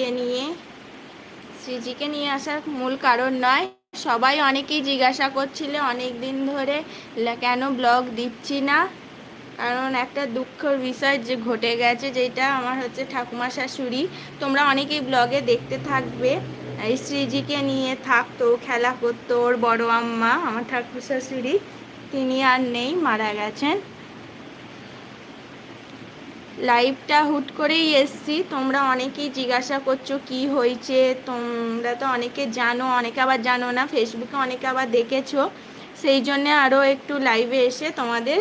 শ্রীজিকে নিয়ে শ্রীজিকে নিয়ে আসার মূল কারণ নয়। সবাই অনেকেই জিজ্ঞাসা করছিলে অনেক দিন ধরে কেন ব্লগ দিচ্ছি না? কারণ একটা দুঃখের বিষয় যে ঘটে গেছে, যেটা আমার হচ্ছে ঠাকুমা শাশুড়ি। তোমরা অনেকেই ব্লগে দেখতে থাকবে। এই শ্রীজিকে নিয়ে থাকতো, খেলা করতো ওর বড় আম্মা, আমার ঠাকুর শাশুড়ি। তিনি আর নেই, মারা গেছেন। লাইভটা হুট করেই এসছি। তোমরা অনেকেই জিজ্ঞাসা করছ কি হয়েছে? তোমরা তো অনেকে জানো অনেকে আবার জানো না। ফেসবুকে অনেকে আবার দেখেছ। সেই জন্যে আরও একটু লাইভে এসে তোমাদের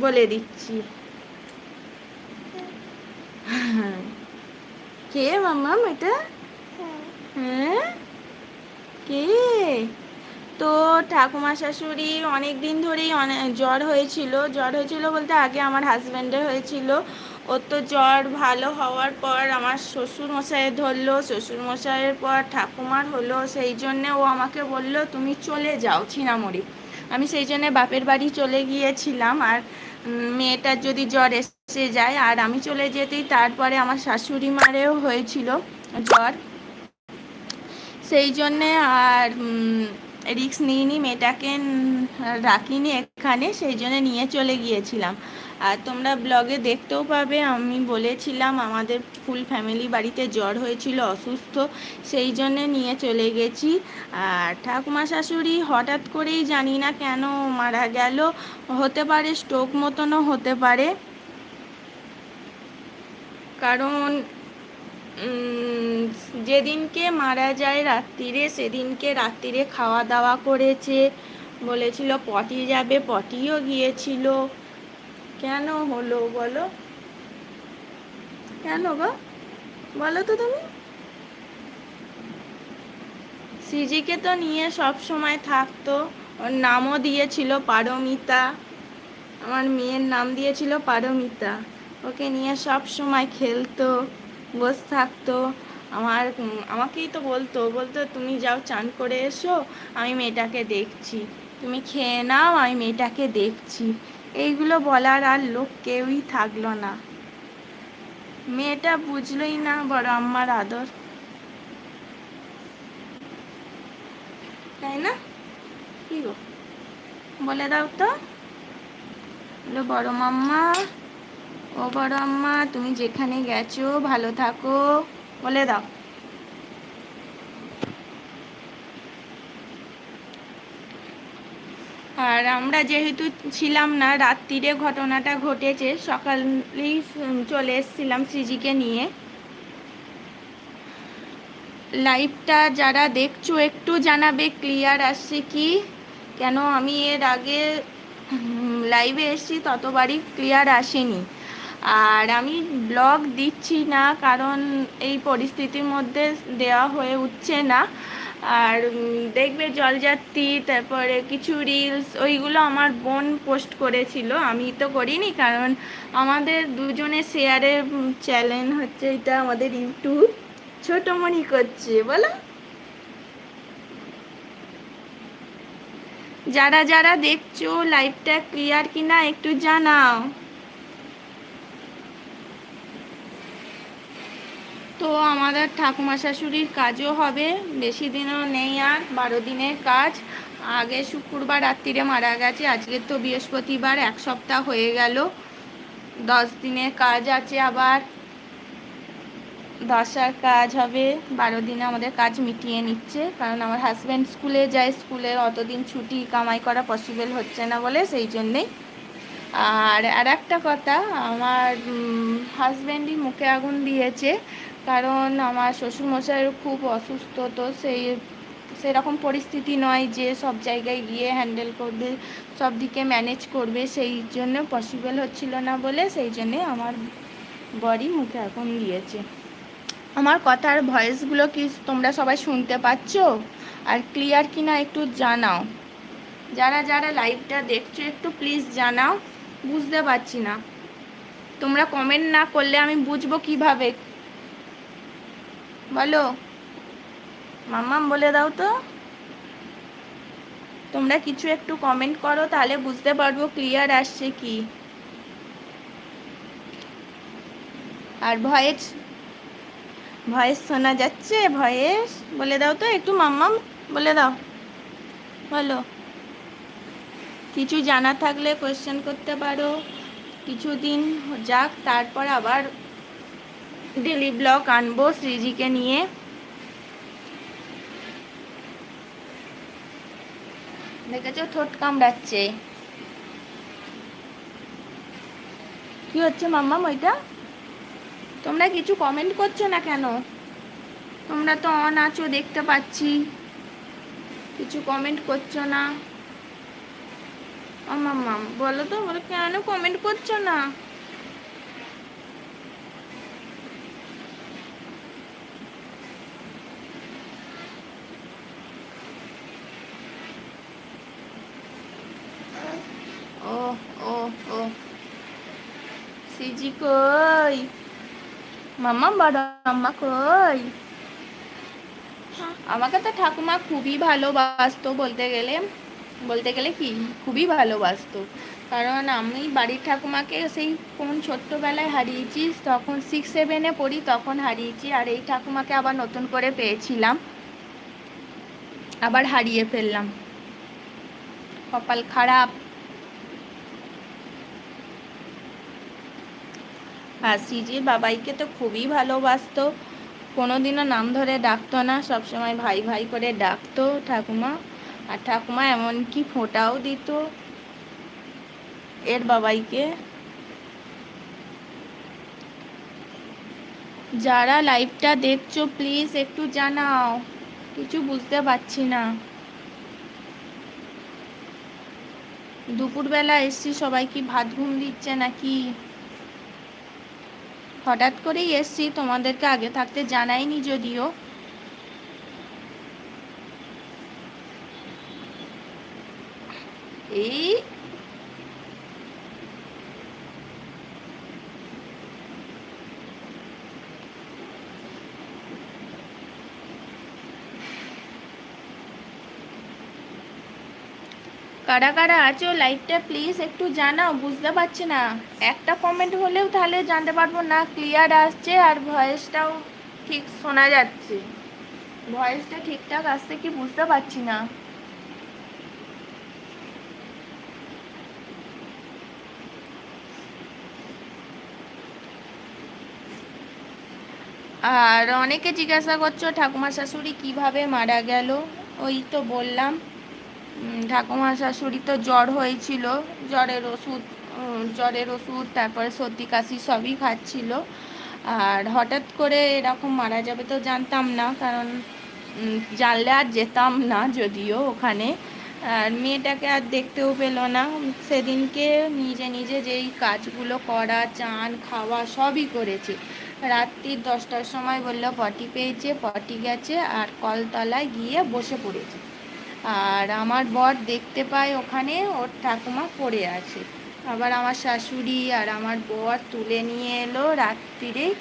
বলে দিচ্ছি। কে মাম্মাম এটা? হ্যাঁ? কে? তো ঠাকুমা শাশুড়ি অনেক দিন ধরেই অনেক জ্বর হয়েছিল। জ্বর হয়েছিল বলতে আগে আমার হাজব্যান্ডের হয়েছিল। ওর তো জ্বর ভালো হওয়ার পর আমার শ্বশুর মশাইয়ের ধরলো। শ্বশুর মশাইয়ের পর ঠাকুমার হলো। সেই জন্যে ও আমাকে বলল, তুমি চলে যাও ছিনামড়ি। আমি সেই জন্যে বাপের বাড়ি চলে গিয়েছিলাম। আর মেয়েটার যদি জ্বর এসে যায়, আর আমি চলে যেতেই তারপরে আমার শাশুড়ি মারেও হয়েছিল জ্বর। সেই জন্যে আর রিক্স নিইনি, মেয়েটাকে রাখিনি এখানে, সেই জন্য নিয়ে চলে গিয়েছিলাম। আর তোমরা ব্লগে দেখতেও পাবে, আমি বলেছিলাম আমাদের ফুল ফ্যামিলি বাড়িতে জ্বর হয়েছিল, অসুস্থ, সেই জন্যে নিয়ে চলে গেছি। আর ঠাকুমা শাশুড়ি হঠাৎ করেই জানি না কেন মারা গেল, হতে পারে স্ট্রোক মতনও হতে পারে। কারণ যেদিনকে মারা যায় রাত্রিরে, সেদিনকে রাত্রিরে খাওয়া দাওয়া করেছে। বলেছিল, পটি যাবে, পটিও গিয়েছিল। কেন হলো বলো? কেন গো? বলো তো তুমি। সিজিকে তো নিয়ে সব সময় থাকতো। ওর নামও দিয়েছিল পারমিতা। আমার মেয়ের নাম দিয়েছিল পারমিতা। ওকে নিয়ে সব সময় খেলতো, বসে থাকতো। আমার আমাকেই তো বলতো বলতো তুমি যাও চান করে এসো, আমি মেয়েটাকে দেখছি। তুমি খেয়ে নাও, আমি মেয়েটাকে দেখছি। এইগুলো বলার আর লোক কেউই থাকল না। মেয়েটা বুঝলোই না বড় আম্মার আদর। তাই না? কি গো? বলে দাও তো। বড় মাম্মা। ও বড় আম্মা, তুমি যেখানে গেছো, ভালো থাকো। বলে দাও। আর আমরা যেহেতু ছিলাম না, রাত্রিরে ঘটনাটা ঘটেছে, সকালেই চলে এসেছিলাম সৃজিকে নিয়ে। লাইভটা যারা দেখছ, একটু জানাবে, ক্লিয়ার আসছে কি? কেন আমি এর আগে লাইভে এসেছি, ততবারই ক্লিয়ার আসেনি। আর আমি ব্লগ দিচ্ছি না, কারণ এই পরিস্থিতির মধ্যে দেওয়া হয়ে উঠছে না। আর দেখবে জলযাত্রী, তারপরে কিছু রিলস ওইগুলো আমার বোন পোস্ট করেছিল। আমি তো করিনি, কারণ আমাদের দুজনে শেয়ারের চ্যানেল হচ্ছে এটা আমাদের ইউটিউব। ছোট মনি করছে, বলো। যারা যারা দেখছ লাইভটা ক্লিয়ার কিনা একটু জানাও। তো আমাদের ঠাকুমা শাশুড়ির কাজও হবে। বেশি দিনও নেই আর, বারো দিনের কাজ। আগে শুক্রবার, রাত্রিরে মারা গেছে। আজকে তো বৃহস্পতিবার, এক সপ্তাহ হয়ে গেল। দশ দিনের কাজ আছে আবার। দশার কাজ হবে। বারো দিনে আমাদের কাজ মিটিয়ে নিচ্ছে। কারণ আমার হাজব্যান্ড স্কুলে যায়। স্কুলের অতদিন ছুটি কামাই করা পসিবল হচ্ছে না বলে, সেই জন্যেই। আর আর একটা কথা, আমার হাজব্যান্ডই মুখে আগুন দিয়েছে, কারণ আমার শ্বশুরমশাইয়ের খুব অসুস্থ, তো সেই সেরকম পরিস্থিতি নয় যে সব জায়গায় গিয়ে হ্যান্ডেল করবে, সব দিকে ম্যানেজ করবে, সেই জন্য পসিবল হচ্ছিল না বলে সেই জন্যে আমার বডি মুখে আগুন দিয়েছে। আমার কথার ভয়েসগুলো কি তোমরা সবাই শুনতে পাচ্ছ? আর ক্লিয়ার কি না একটু জানাও। যারা যারা লাইভটা দেখছ, একটু প্লিজ জানাও, বুঝতে পারছি না। তোমরা কমেন্ট না করলে আমি বুঝব কীভাবে। বলো। মাম্মাম বলে দাও তো। তোমরা কিছু একটু কমেন্ট করো, তাহলে বুঝতে পারব ক্লিয়ার আসছে কি। আর ভয়েস ভয়েস শোনা যাচ্ছে? ভয়েস বলে দাও তো, একটু মাম্মাম বলে দাও। বলো। কিছু জানা থাকলে কোয়েশ্চেন করতে পারো। কিছুদিন যাক, তারপর আবার ডেলি ব্লগ আনব শ্রীজিকে নিয়ে। দেখেছ? ঠোঁট কামড়াচ্ছে। কি হচ্ছে মাম্মাম ওইটা? তোমরা কিছু কমেন্ট করছ না কেন? তোমরা তো অন আছো, দেখতে পাচ্ছি। কিছু কমেন্ট করছ না। বলো তো বলো কেন কমেন্ট করছ না? ও ও ও। সিজি কই? মাম্মা বড় মাম্মা কই? আমাকে তো ঠাকুমা খুবই ভালোবাসতো বলতে গেলে। বলতে গেলে কি, খুবই ভালোবাসতো কারণ আমি বাড়ির ঠাকুমাকে সেই কোন ছোট্টবেলায় হারিয়েছি, তখন সিক্স সেভেনে পড়ি, তখন হারিয়েছি, আর এই ঠাকুমাকে আবার নতুন করে পেয়েছিলাম। আবার হারিয়ে ফেললাম। কপাল খারাপ। আর সিজির বাবাইকে তো খুবই ভালোবাসতো। কোনোদিনও নাম ধরে ডাকতো না, সবসময় ভাই ভাই করে ডাকতো ঠাকুমা। আর ঠাকুমা এমনকি ফোঁটাও দিত এর বাবাইকে। যারা লাইভটা দেখছ প্লিজ একটু জানাও। কিছু বুঝতে পারছি না। দুপুরবেলা এসছি, সবাই কি ভাত ঘুম দিচ্ছে নাকি? হঠাৎ করেই এসছি, তোমাদেরকে আগে থাকতে জানাইনি যদিও। এই কারা কারা আছো লাইভটা প্লিজ একটু জানাও, বুঝতে পারছি না। একটা কমেন্ট হলেও তাহলে জানতে পারব না ক্লিয়ার আসছে আর ভয়েসটাও ঠিক শোনা যাচ্ছে। ভয়েসটা ঠিকঠাক আসছে কি বুঝতে পারছি না। আর অনেকে জিজ্ঞাসা করছ, ঠাকুমা শাশুড়ি কীভাবে মারা গেল? ওই তো বললাম। ঠাকুমা শাশুড়ি তো জ্বর হয়েছিল, জ্বরের ওষুধ জ্বরের ওষুধ, তারপরে সর্দি, কাশি সবই খাচ্ছিল। আর হঠাৎ করে এরকম মারা যাবে তো জানতাম না, কারণ জানলে আর যেতাম না যদিও ওখানে। আর মেয়েটাকে আর দেখতেও পেল না। সেদিনকে নিজে নিজে যেই কাজগুলো করা, চান, খাওয়া সবই করেছে। রাত্রির দশটার সময় বলল, পটি পেয়েছে, পটি গেছে আর কলতলায় গিয়ে বসে পড়েছে। আর আমার বর দেখতে পায় ওখানে, ওর ঠাকুমা পড়ে আছে। আবার আমার শাশুড়ি আর আমার বর তুলে নিয়ে এলো রাত্রিরে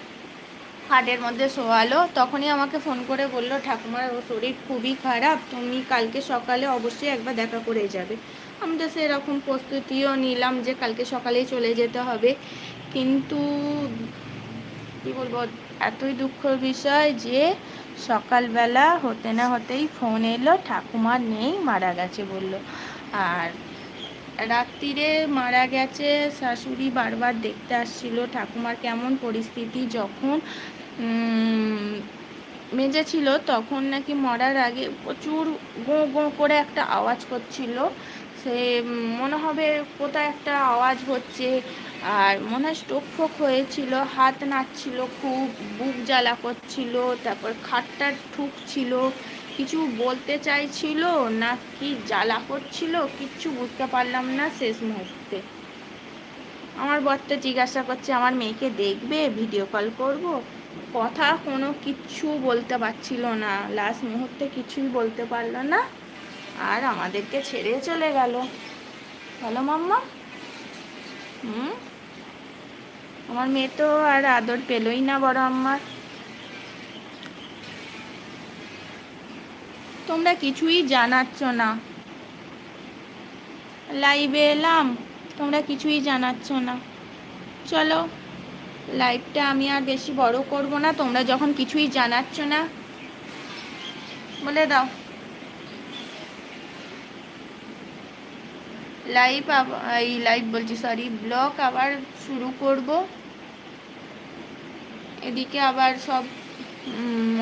খাটের মধ্যে শোয়ালো। তখনই আমাকে ফোন করে বলল, ঠাকুমার ও শরীর খুবই খারাপ, তুমি কালকে সকালে অবশ্যই একবার দেখা করে যাবে। আমি তো সেরকম প্রস্তুতিও নিলাম যে কালকে সকালেই চলে যেতে হবে। কিন্তু কী বলব, এতই দুঃখের বিষয় যে সকালবেলা হতে না হতেই ফোন এলো, ঠাকুমা নেই, মারা গেছে বলল। আর রাত্রিরে মারা গেছে, শাশুড়ি বারবার দেখতে আসছিল, ঠাকুমার কেমন পরিস্থিতি, যখন মেজে ছিল, তখন নাকি মরার আগে প্রচুর গো গো করে একটা আওয়াজ করছিল। সে মনে হবে কোথায় একটা আওয়াজ হচ্ছে। আর মনে হয় স্টোক ফোক হয়েছিল, হাত নাচছিল খুব বুক জ্বালা করছিল, তারপর খাটটা ঠুকছিল। কিছু বলতে চাইছিল না কি জ্বালা করছিল, কিচ্ছু বুঝতে পারলাম না শেষ মুহূর্তে। আমার বরটা জিজ্ঞাসা করছে, আমার মেয়েকে দেখবে? ভিডিও কল করব? কথা কোনো কিচ্ছু বলতে পারছিল না। লাস্ট মুহূর্তে কিছুই বলতে পারল না। আর আমাদেরকে ছেড়ে চলে গেল। Hello mamma. হুম? আমার মেয়ে তো আর আদর পেলই না, বড় আম্মার। তোমরা কিছুই জানাচ্ছ না। লাইভে এলাম, তোমরা কিছুই জানাচ্ছ না। চলো, লাইভটা আমি আর বেশি বড় করব না, তোমরা যখন কিছুই জানাচ্ছ না, বলে দাও। লাইভ এই লাইভ বলছি সরি ব্লগ আবার শুরু করব। এদিকে আবার সব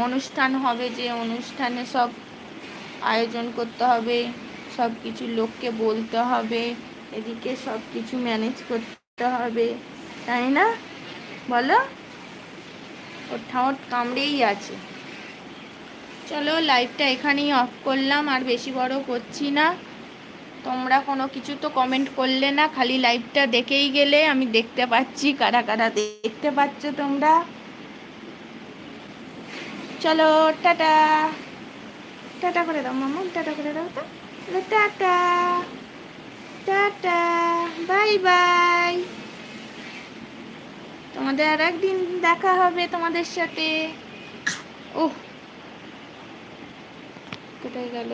অনুষ্ঠান হবে যে অনুষ্ঠানে সব আয়োজন করতে হবে, সব কিছু লোককে বলতে হবে, এদিকে সব কিছু ম্যানেজ করতে হবে, তাই না? বলো? ওর ঠাঁট কামড়েই আছে। চলো লাইভটা এখানেই অফ করলাম, আর বেশি বড় করছি না। তোমরা কোনো কিছু তো কমেন্ট করলে না, খালি লাইভটা দেখেই গেলে আমি দেখতে পাচ্ছি, কারা কারা দেখতে পাচ্ছ তোমরা। চলো, টাটা। টাটা করে দাও, মামা, টাটা করে দাও তো টাটা। টাটা বাই বাই তোমাদের আর একদিন দেখা হবে তোমাদের সাথে। ওহ কোথায় গেল?